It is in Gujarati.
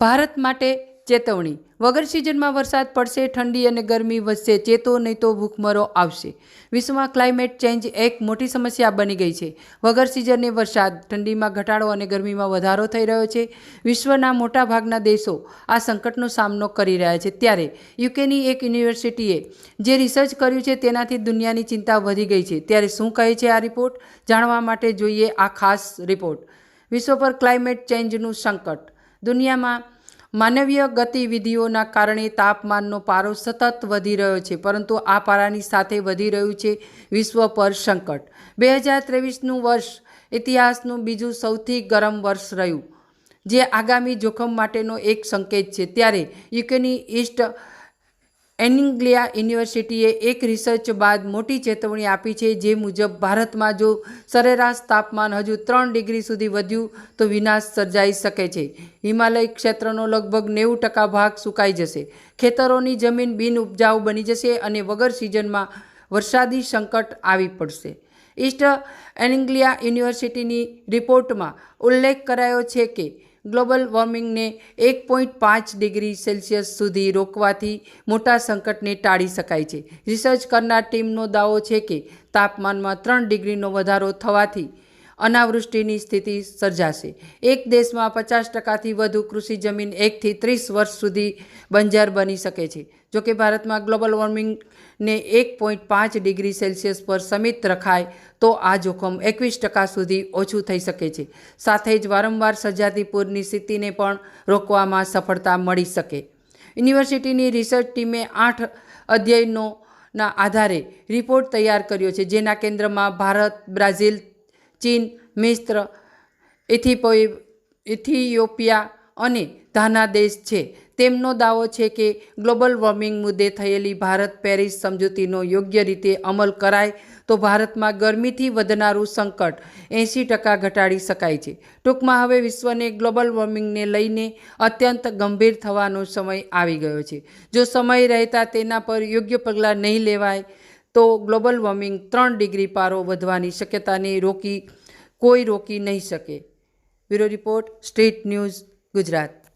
ભારત માટે ચેતવણી. વગર સિઝનમાં વરસાદ પડશે, ઠંડી અને ગરમી વધશે, ચેતો નહીં તો ભૂખમરો આવશે. વિશ્વમાં ક્લાઇમેટ ચેન્જ એક મોટી સમસ્યા બની ગઈ છે. વગર સિઝને વરસાદ, ઠંડીમાં ઘટાડો અને ગરમીમાં વધારો થઈ રહ્યો છે. વિશ્વના મોટાભાગના દેશો આ સંકટનો સામનો કરી રહ્યા છે. ત્યારે યુકેની એક યુનિવર્સિટીએ જે રિસર્ચ કર્યું છે તેનાથી દુનિયાની ચિંતા વધી ગઈ છે. ત્યારે શું કહે છે આ રિપોર્ટ? જાણવા માટે જોઈએ આ ખાસ રિપોર્ટ. વિશ્વ પર ક્લાઇમેટ ચેન્જનું સંકટ. દુનિયામાં માનવીય ગતિવિધિઓના કારણે તાપમાનનો પારો સતત વધી રહ્યો છે, પરંતુ આ પારાની સાથે વધી રહ્યું છે વિશ્વ પર સંકટ. બે હજાર ત્રેવીસનું વર્ષ ઇતિહાસનું બીજું સૌથી ગરમ વર્ષ રહ્યું, જે આગામી જોખમ માટેનો એક સંકેત છે. ત્યારે યુકેની ઈસ્ટ એનિંગ્લિયા યુનિવર્સિટીએ એક રિસર્ચ બાદ મોટી ચેતવણી આપી છે જે મુજબ ભારતમાં જો સરેરાશ તાપમાન હજુ ત્રણ ડિગ્રી સુધી વધ્યું તો વિનાશ સર્જાઈ શકે છે. હિમાલય ક્ષેત્રનો લગભગ નેવું ટકા ભાગ સુકાઈ જશે. ખેતરોની જમીન બિન ઉપજાઉ બની જશે અને વગર સિઝનમાં વરસાદી સંકટ આવી પડશે. ઈસ્ટ એનિંગ્લિયા યુનિવર્સિટીની રિપોર્ટમાં ઉલ્લેખ કરાયો છે કે ગ્લોબલ વોર્મિંગને એક પોઈન્ટ પાંચ ડિગ્રી સેલ્સિયસ સુધી રોકવાથી મોટા સંકટને ટાળી શકાય છે. રિસર્ચ કરનાર ટીમનો દાવો છે કે તાપમાનમાં ત્રણ ડિગ્રીનો વધારો થવાથી અનાવૃષ્ટિની સ્થિતિ સર્જાશે. એક દેશમાં પચાસ ટકાથી વધુ કૃષિ જમીન એકથી ત્રીસ વર્ષ સુધી બંજર બની શકે છે. જોકે ભારતમાં ગ્લોબલ વોર્મિંગને એક પોઈન્ટ પાંચ ડિગ્રી સેલ્સિયસ પર સમિત રખાય તો આ જોખમ એકવીસ ટકા સુધી ઓછું થઈ શકે છે. સાથે જ વારંવાર સર્જાતી પૂરની સ્થિતિને પણ રોકવામાં સફળતા મળી શકે. યુનિવર્સિટીની રિસર્ચ ટીમે આઠ અધ્યયનોના આધારે રિપોર્ટ તૈયાર કર્યો છે. જેના કેન્દ્રમાં ભારત, બ્રાઝિલ ચીન, મિસ્ર, ઇથિપોઈ, ઇથિયોપિયા અને ધાના દેશ છે. તેમનો દાવો છે કે ગ્લોબલ વોર્મિંગ મુદ્દે થયેલી ભારત પેરિસ સમજૂતીનો યોગ્ય રીતે અમલ કરાય તો ભારતમાં ગરમીથી વધનારું સંકટ એંસી ટકા ઘટાડી શકાય છે. ટૂંકમાં હવે વિશ્વને ગ્લોબલ વોર્મિંગને લઈને અત્યંત ગંભીર થવાનો સમય આવી ગયો છે. જો સમય રહેતા તેના પર યોગ્ય પગલાં નહીં લેવાય તો ગ્લોબલ વોર્મિંગ ત્રણ ડિગ્રી પારો વધવાની શક્યતાને રોકી કોઈ રોકી નહીં શકે. Bureau report state news, Gujarat.